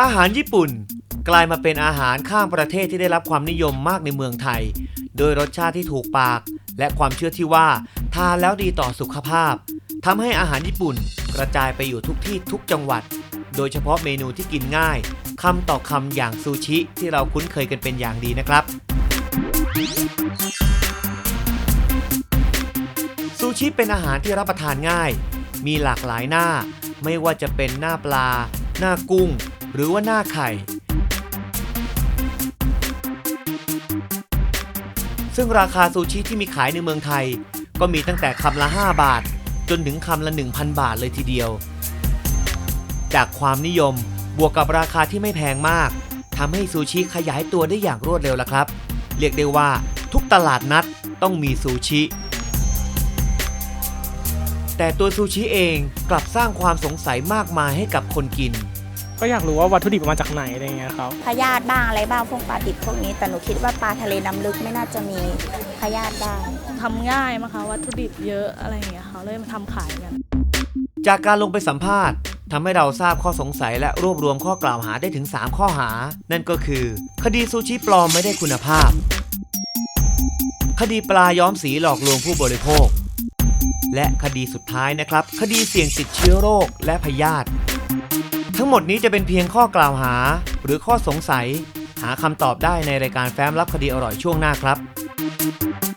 อาหารญี่ปุ่น กลายมาเป็นอาหารข้ามประเทศที่ได้รับความนิยมมากในเมืองไทย โดยรสชาติที่ถูกปาก และความเชื่อที่ว่าทานแล้วดีต่อสุขภาพทำให้อาหารญี่ปุ่นกระจายไปอยู่ทุกที่ทุกจังหวัด โดยเฉพาะเมนูที่กินง่ายคำต่อคำอย่างซูชิที่เราคุ้นเคยกันเป็นอย่างดีนะครับ ซูชิเป็นอาหารที่รับประทานง่าย มีหลากหลายหน้า ไม่ว่าจะเป็นหน้าปลา หน้ากุ้ง หรือว่าหน้าไข่ ซึ่งราคาซูชิที่มีขายในเมืองไทย ก็มีตั้งแต่คำละ 5 บาท จนถึงคำละ 1,000 บาทเลยทีเดียว จากความนิยมบวกกับราคาที่ไม่แพงมากทำให้ซูชิขยายตัวได้อย่างรวดเร็วละครับ เรียกได้ว่าทุกตลาดนัดต้องมีซูชิแต่ตัวซูชิเองกลับสร้างความสงสัยมากมายให้กับคนกิน ก็อยากรู้ว่าวัตถุดิบมาจากไหนอะไรเงี้ยครับพยาธิบ้างอะไรบ้างพวกปลาดิบพวกนี้ แต่หนูคิดว่าปลาทะเลน้ำลึกไม่น่าจะมีพยาธิได้ทำง่ายมั้งคะวัตถุดิบเยอะอะไรอย่างเงี้ยค่ะเลยมาทำขายกัน จากการลงไปสัมภาษณ์ทำให้เราทราบข้อสงสัยและรวบรวมข้อกล่าวหาได้ถึง 3 ข้อหา นั่นก็คือ คดีซูชิปลอมไม่ได้คุณภาพ คดีปลาย้อมสีหลอกลวงผู้บริโภค และคดีสุดท้ายนะครับ คดีเสี่ยงติดเชื้อโรคและพยาธิ ทั้งหมดนี้จะเป็นเพียงข้อกล่าวหา หรือข้อสงสัย หาคำตอบได้ในรายการแฟ้มรับคดีอร่อยช่วงหน้าครับ